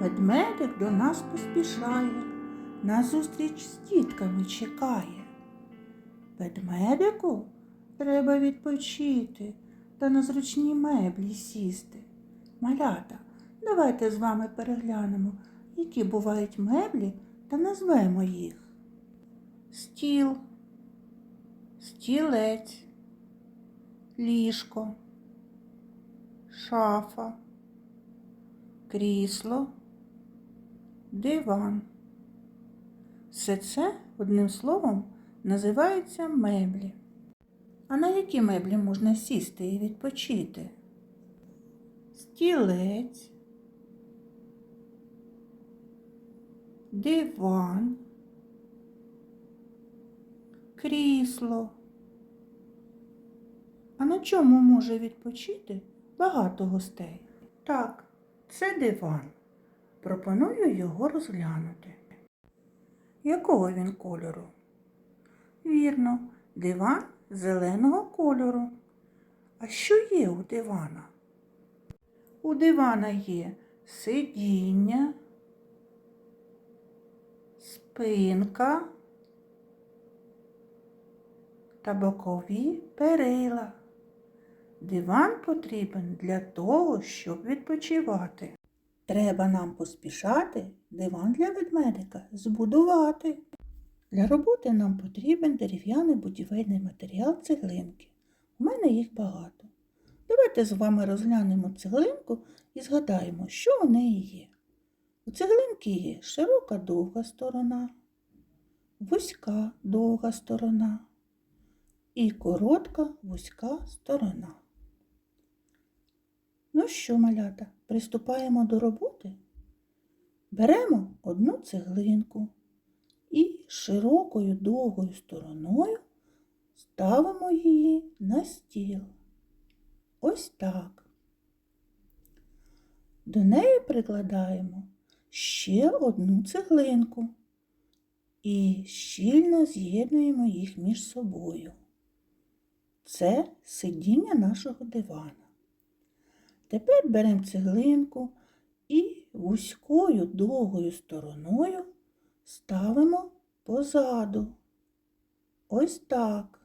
Ведмедик до нас поспішає, на зустріч з дітками чекає. Ведмедику треба відпочити та на зручні меблі сісти. Малята, давайте з вами переглянемо, які бувають меблі та назвемо їх. Стіл, стілець, ліжко, шафа, крісло, диван. Все це одним словом називаються меблі. А на які меблі можна сісти і відпочити? Стілець, диван, крісло. А на чому може відпочити багато гостей? Так, це диван. Пропоную його розглянути. Якого він кольору? Вірно, диван зеленого кольору. А що є у дивана? У дивана є сидіння, спинка та бокові перила. Диван потрібен для того, щоб відпочивати. Треба нам поспішати диван для ведмедика збудувати. Для роботи нам потрібен дерев'яний будівельний матеріал цеглинки. У мене їх багато. Давайте з вами розглянемо цеглинку і згадаємо, що у неї є. У цеглинки є широка довга сторона, вузька довга сторона і коротка вузька сторона. Ну що, малята, приступаємо до роботи? Беремо одну цеглинку і широкою довгою стороною ставимо її на стіл. Ось так. До неї прикладаємо ще одну цеглинку і щільно з'єднуємо їх між собою. Це сидіння нашого дивана. Тепер беремо цеглинку і вузькою довгою стороною ставимо позаду. Ось так.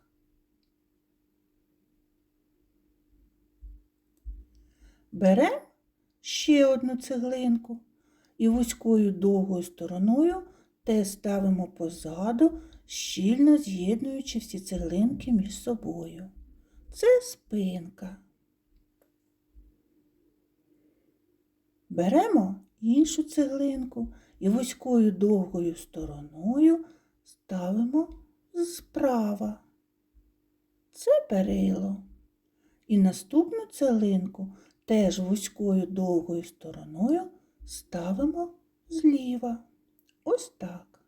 Беремо ще одну цеглинку і вузькою довгою стороною те ставимо позаду, щільно з'єднуючи всі цеглинки між собою. Це спинка. Беремо іншу цеглинку і вузькою довгою стороною ставимо справа. Це перило. І наступну цеглинку теж вузькою довгою стороною ставимо зліва. Ось так.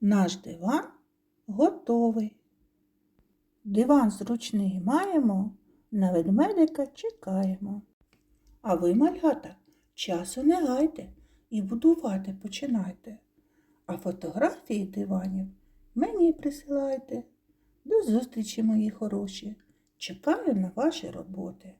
Наш диван готовий. Диван зручний маємо, на ведмедика чекаємо. А ви, малята, часу не гайте і будувати починайте. А фотографії диванів мені присилайте. До зустрічі, мої хороші. Чекаю на ваші роботи.